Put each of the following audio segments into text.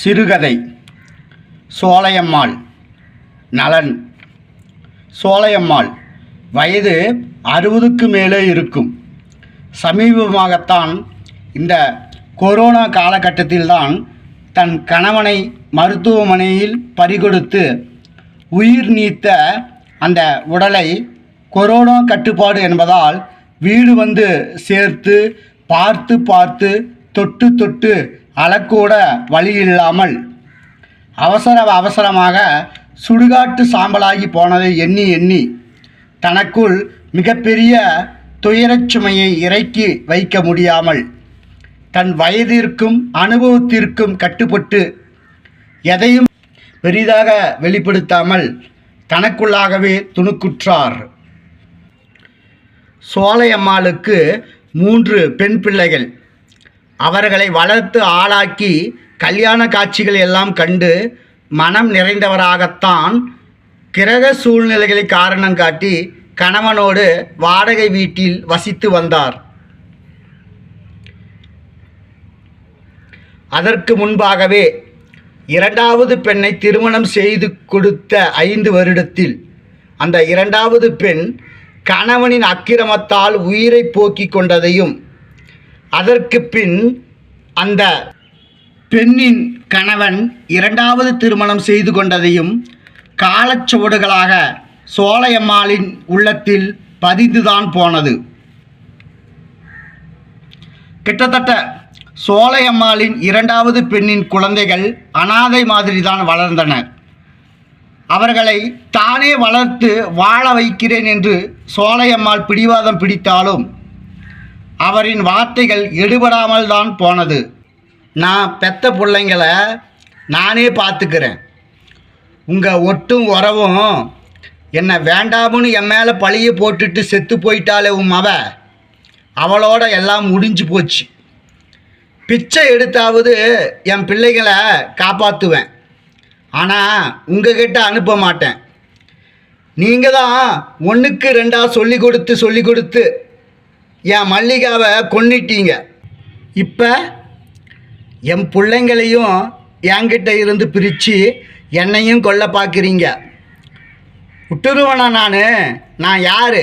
சிறுகதை. சோலையம்மாள் நலன். சோலையம்மாள் வயது அறுபதுக்கு மேலே இருக்கும். சமீபமாகத்தான் இந்த கொரோனா காலகட்டத்தில்தான் தன் கணவனை மருத்துவமனையில் பறிகொடுத்து உயிர் நீத்த அந்த உடலை கொரோனா கட்டுப்பாடு என்பதால் வீடு வந்து சேர்த்து பார்த்து பார்த்து தொட்டு தொட்டு அளக்கூட வழி இல்லாமல் அவசர அவசரமாக சுடுகாட்டு சாம்பலாகி போனதை எண்ணி எண்ணி தனக்குள் மிகப்பெரிய துயரச் சுமையை இறக்கி வைக்க முடியாமல் தன் வயதிற்கும் அனுபவத்திற்கும் கட்டுப்பட்டு எதையும் பெரிதாக வெளிப்படுத்தாமல் தனக்குள்ளாகவே துணுக்குற்றார். சோலையம்மாளுக்கு மூன்று பெண் பிள்ளைகள். அவர்களை வளர்த்து ஆளாக்கி கல்யாண காட்சிகள் எல்லாம் கண்டு மனம் நிறைந்தவராகத்தான் கிரக சூழ்நிலைகளை காரணம் காட்டி கணவனோடு வாடகை வீட்டில் வசித்து வந்தார். அதற்கு முன்பாகவே இரண்டாவது பெண்ணை திருமணம் செய்து கொடுத்த ஐந்து வருடத்தில் அந்த இரண்டாவது பெண் கணவனின் அக்கிரமத்தால் உயிரை போக்கிக் கொண்டதையும் அதற்கு பின் அந்த பெண்ணின் கணவன் இரண்டாவது திருமணம் செய்து கொண்டதையும் காலச்சுவடுகளாக சோலையம்மாளின் உள்ளத்தில் பதிந்துதான் போனது. கிட்டத்தட்ட சோலையம்மாளின் இரண்டாவது பெண்ணின் குழந்தைகள் அனாதை மாதிரி தான் வளர்ந்தனர் அவர்களை தானே வளர்த்து வாழ வைக்கிறேன் என்று சோலையம்மாள் பிடிவாதம் பிடித்தாலும் அவரின் வார்த்தைகள் எடுபடாமல் தான் போனது. நான் பெத்த பிள்ளைங்களை நானே பார்த்துக்கிறேன். உங்கள் ஒட்டும் உறவும் என்னை வேண்டாமுன்னு என் மேலே பழிய போட்டுட்டு செத்து போயிட்டாலே உன் மவ அவளோட எல்லாம் முடிஞ்சு போச்சு. பிச்சை எடுத்தாவது என் பிள்ளைகளை காப்பாற்றுவேன் ஆனால் உங்ககிட்ட அனுப்ப மாட்டேன். நீங்கள் தான் ஒன்றுக்கு ரெண்டாக சொல்லி கொடுத்து சொல்லி கொடுத்து என் மல்லிகாவை கொன்னிட்டீங்க. இப்போ என் பிள்ளைங்களையும் என்கிட்ட இருந்து பிரித்து என்னையும் கொல்ல பார்க்குறீங்க. விட்டுருவேனா நான்? நான் யார்?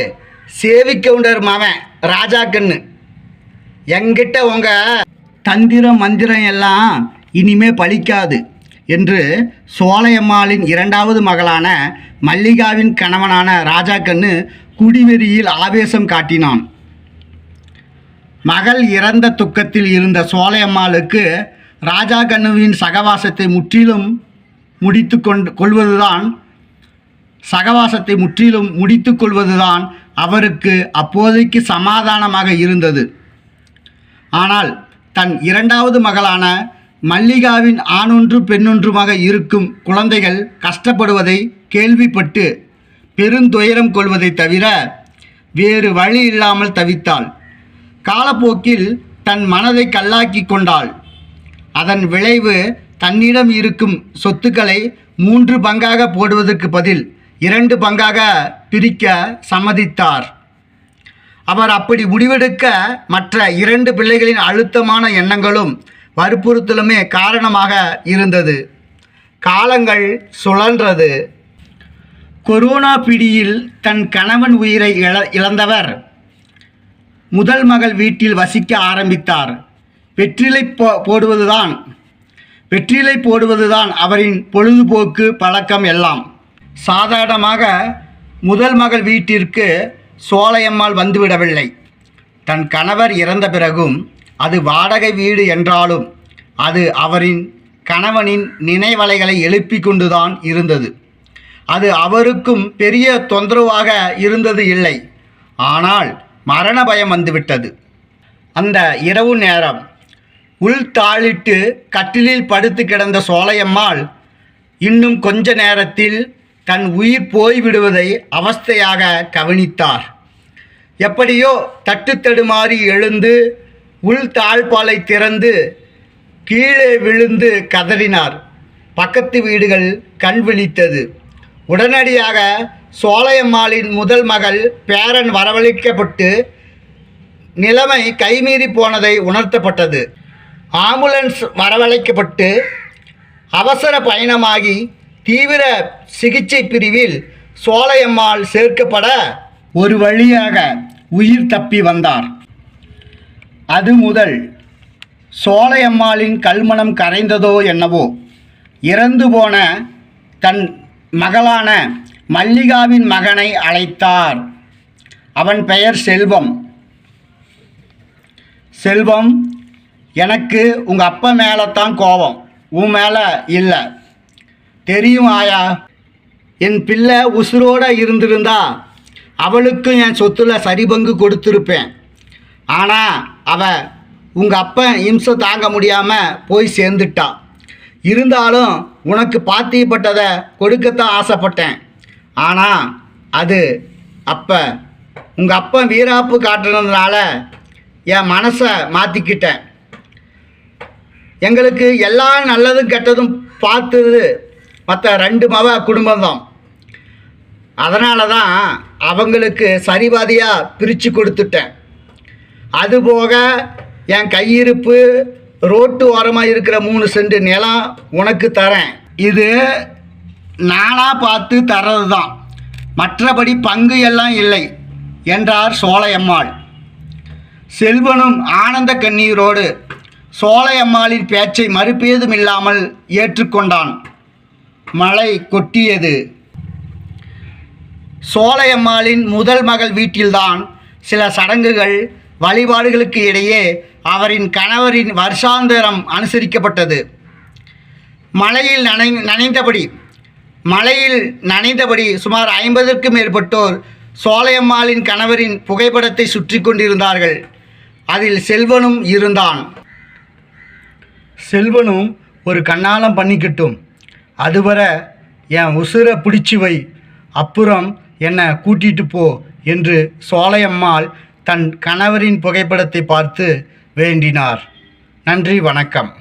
சேவி கவுண்டர் மாவன் ராஜா கண்ணு. எங்கிட்ட உங்கள் தந்திரம் மந்திரம் எல்லாம் இனிமே பலிக்காது என்று சோலையம்மாளின் இரண்டாவது மகளான மல்லிகாவின் கணவனான ராஜா கண்ணு குடிவெறியில் ஆவேசம் காட்டினான். மகள் இறந்த துக்கத்தில் இருந்த சோலையம்மாளுக்கு ராஜா கண்ணுவின் சகவாசத்தை முற்றிலும் முடித்து கொண்டு கொள்வதுதான் சகவாசத்தை முற்றிலும் முடித்து கொள்வதுதான் அவருக்கு அப்போதைக்கு சமாதானமாக இருந்தது. ஆனால் தன் இரண்டாவது மகளான மல்லிகாவின் ஆணொன்று பெண்ணொன்றுமாக இருக்கும் குழந்தைகள் கஷ்டப்படுவதை கேள்விப்பட்டு பெருந்துயரம் கொள்வதை தவிர வேறு வழி இல்லாமல் தவித்தாள். காலப்போக்கில் தன் மனதை கல்லாக்கி கொண்டாள். அதன் விளைவு தன்னிடம் இருக்கும் சொத்துக்களை மூன்று பங்காக போடுவதற்கு பதில் இரண்டு பங்காக பிரிக்க சம்மதித்தார். அவர் அப்படி முடிவெடுக்க மற்ற இரண்டு பிள்ளைகளின் அழுத்தமான எண்ணங்களும் வற்புறுத்தலுமே காரணமாக இருந்தது. காலங்கள் சுழன்றது. கொரோனா பிடியில் தன் கணவன் உயிரை இழ இழந்தவர் முதல் மகள் வீட்டில் வசிக்க ஆரம்பித்தார். வெற்றிலை போ போடுவதுதான். வெற்றிலை போடுவதுதான் அவரின் பொழுதுபோக்கு பழக்கம் எல்லாம். சாதாரணமாக முதல் மகள் வீட்டிற்கு சோலையம்மாள் வந்துவிடவில்லை. தன் கணவர் இறந்த பிறகும் அது வாடகை வீடு என்றாலும் அது அவரின் கணவனின் நினைவலைகளை எழுப்பி கொண்டுதான் இருந்தது. அது அவருக்கும் பெரிய தொந்தரவாக இருந்தது இல்லை. ஆனால் மரண பயம் வந்துவிட்டது. அந்த இரவு நேரம் உள் தாளிட்டு கட்டிலில் படுத்து கிடந்த சோலையம்மாள் இன்னும் கொஞ்ச நேரத்தில் தன் உயிர் போய்விடுவதை அவஸ்தையாக கவனித்தார். எப்படியோ தட்டு தடுமாறி எழுந்து உள் தாழ்பாலை திறந்து கீழே விழுந்து கதறினார். பக்கத்து வீடுகள் கண் விழித்தது. உடனடியாக சோலையம்மாளின் முதல் மகள் பேரன் வரவழைக்கப்பட்டு நிலைமை கைமீறி போனதை உணர்த்தப்பட்டது. ஆம்புலன்ஸ் வரவழைக்கப்பட்டு அவசர பயணமாகி தீவிர சிகிச்சை பிரிவில் சோலையம்மாள் சேர்க்கப்பட ஒரு வழியாக உயிர் தப்பி வந்தார். அது முதல் சோலையம்மாளின் கல்மணம் கரைந்ததோ என்னவோ இறந்து போன தன் மகளான மல்லிகாவின் மகனை அழைத்தார். அவன் பெயர் செல்வம். செல்வம் எனக்கு உங்கள் அப்பா மேலே தான் கோபம். உன் மேலே இல்லை. தெரியும் ஆயா? என் பிள்ளை உசுரோடு இருந்திருந்தா அவளுக்கும் என் சொத்துல சரி பங்கு கொடுத்துருப்பேன். ஆனால் அவ உங்கள் அப்பன் இம்சை தாங்க முடியாமல் போய் சேர்ந்துட்டா. இருந்தாலும் உனக்கு பாத்தியப்பட்டதை கொடுக்கத்தான் ஆசைப்பட்டேன். ஆனால் அது அப்போ உங்கள் அப்பா வீராப்பு காட்டுனதுனால என் மனசை மாற்றிக்கிட்டேன் எங்களுக்கு எல்லா நல்லதும் கெட்டதும் பார்த்தது மற்ற ரெண்டு மவ குடும்பம்தான். அதனால தான் அவங்களுக்கு சரிபாதியாக பிரித்து கொடுத்துட்டேன். அதுபோக என் கையிருப்பு ரோட்டு ஓரமாக இருக்கிற மூணு சென்ட் நிலம் உனக்கு தரேன். இது நானாக பார்த்து தர்றது தான் மற்றபடி பங்கு எல்லாம் இல்லை என்றார் சோலையம்மாள். செல்வனும் ஆனந்த கண்ணீரோடு சோலையம்மாளின் பேச்சை மறுப்பேதுமில்லாமல் ஏற்றுக்கொண்டான். மழை கொட்டியது. சோலையம்மாளின் முதல் மகள் வீட்டில்தான் சில சடங்குகள் வழிபாடுகளுக்கு இடையே அவரின் கணவரின் வருஷாந்தரம் அனுசரிக்கப்பட்டது. மழையில் நனை நனைந்தபடி மழையில் நனைந்தபடி சுமார் ஐம்பதற்கும் மேற்பட்டோர் சோலையம்மாளின் கணவரின் புகைப்படத்தை சுற்றி கொண்டிருந்தார்கள். அதில் செல்வனும் இருந்தான். செல்வனும் ஒரு கண்ணாலம் பண்ணிக்கிட்டும். அதுவரை என் உசுரை பிடிச்சி வை. அப்புறம் என்னை கூட்டிட்டு போ என்று சோலையம்மாள் தன் கணவரின் புகைப்படத்தை பார்த்து வேண்டினார். நன்றி வணக்கம்.